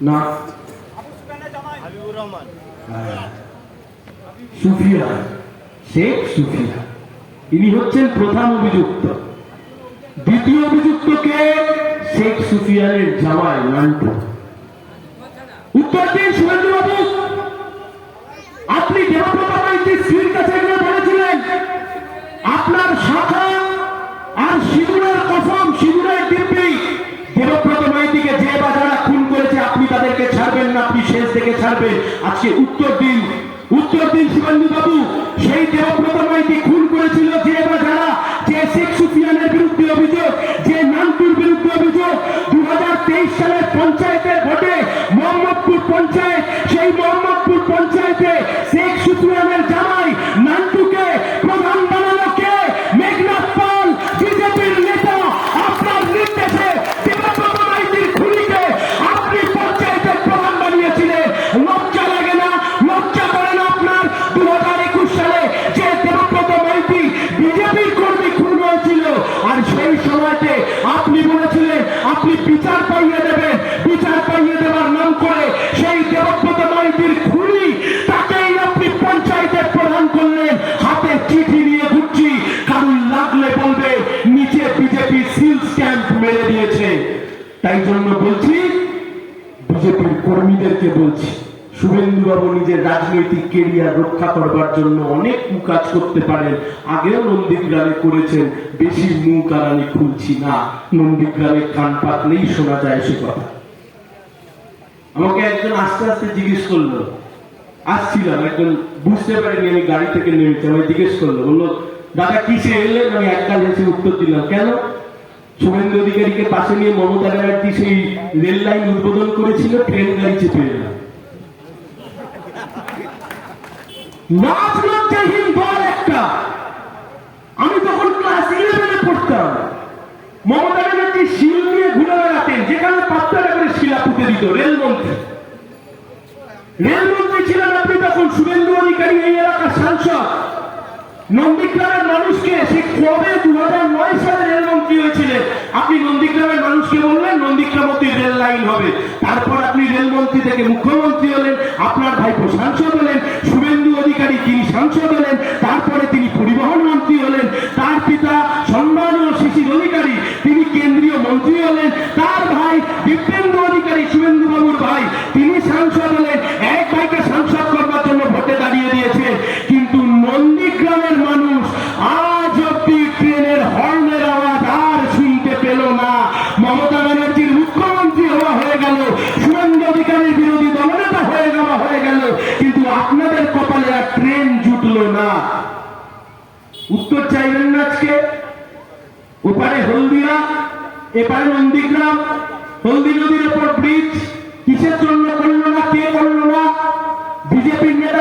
না। সুফিয়া শেখ সুফিয়া। ইনি হচ্ছেন প্রধান অভিযুক্ত। দ্বিতীয় অভিযুক্তকে শেখ সুফিয়ানের জামাই নান্টু উত্তর দিন সুরেন্দ্রবাবু আপনি মাইতির স্ত্রীর কাছে গিয়ে বলেছিলেন আপনার শাখা আর সিঁদুরের কসম সিঁদুরের দিব্যি দেবব্রত মাইতিকে যে বা যারা খুন করেছে আপনি তাদেরকে ছাড়বেন না আপনি শেষ থেকে ছাড়বেন। আজকে উত্তর দিন। উত্তর দিন শুভেন্দু বাবু, সেই দেবব্রত মাইতি খুন করেছিল যে বা যারা, যে শেখ সুফিয়ানের বিরুদ্ধে অভিযোগ, যে নানপুর বিরুদ্ধে অভিযোগ দু হাজার তেইশ সালের পঞ্চায়েতের ভোটে মোহাম্মদপুর পঞ্চায়েত, সেই মোহাম্মদপুর পঞ্চায়েতে শেখ সুফিয়ানের তাই জন্য বলছি, বিজেপির কর্মীদেরকে বলছি শুভেন্দু বাবু নিজের রাজনৈতিক কেরিয়ার রক্ষা করবার জন্য অনেক কাজ করতে পারেন। আগেও নন্দীগ্রামে করেছেন, বেশি মুখ আর আমি খুলছি না। নন্দীগ্রামে কান পাতলেই শোনা যায় সে কথা। আমাকে একজন আস্তে আস্তে জিজ্ঞেস করল, আসছিলাম, একজন বুঝতে পারিনি আমি গাড়ি থেকে নেমেছি আমাকে জিজ্ঞেস করল, বলল, দাদা, কিসে এলেন? আমি এক কাল হেসে উত্তর দিলাম, কেন? শুভেন্দু অধিকারীকে পাশে নিয়ে মমতা ব্যানার্জি সেই রেল লাইন উদ্বোধন করেছিল, ট্রেন গাড়ি চেপে এলাম একটা। আমি তখন ক্লাস ইলেভেনে পড়তাম, মমতা ব্যানার্জি শিল নিয়ে ঘুরে বেড়াতেন যেখানে পাত্তারা করে শিলা পুঁতে দিত রেলমন্ত্রী। রেলমন্ত্রী ছিলেন আপনি তখন শুভেন্দু অধিকারী, এই এলাকার সাংসদ। নন্দীগ্রামের মানুষকে আপনি নন্দীগ্রামের মানুষকে বললেন নন্দীগ্রাম অব্দি রেল লাইন হবে। তারপর আপনি রেলমন্ত্রী থেকে মুখ্যমন্ত্রী হলেন, আপনার ভাইপো সাংসদ হলেন, শুভেন্দু অধিকারী তিনি সাংসদ হলেন, তারপরে তিনি পরিবহন মন্ত্রী হলেন, তার পিতা সম্মানীয় শিশির অধিকারী, তিনি কেন্দ্রীয় মন্ত্রী হলেন, তার ভাই দিব্যেন্দু অধিকারী শুভেন্দু বাবুর ভাই, তিনি সাংসদ হলেন। মমতা ব্যানার্জির মুখ্যমন্ত্রী হওয়া হয়ে গেল শুভেন্দু অধিকারীর বিরোধী দলনেতা হয়ে যাওয়া হয়ে গেল, কিন্তু আপনাদের কপালে আর ট্রেন জুটলো না। উত্তর চাইবেন না আজকে? ওপারে হলদিয়া, এপারে নন্দীগ্রাম হলদি নদীর ওপর ব্রিজ, কিসের জন্য করল না, কে করল না? বিজেপির নেতা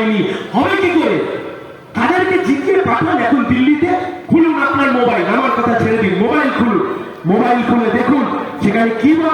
হয়নি। হবে কি করে? তাদেরকে জিজ্ঞে পাঠান এখন দিল্লিতে। খুলুন আপনার মোবাইল, আমার কথা ছেড়ে দিন। মোবাইল খুলুন। মোবাইল খুলে দেখুন, সেখানে কি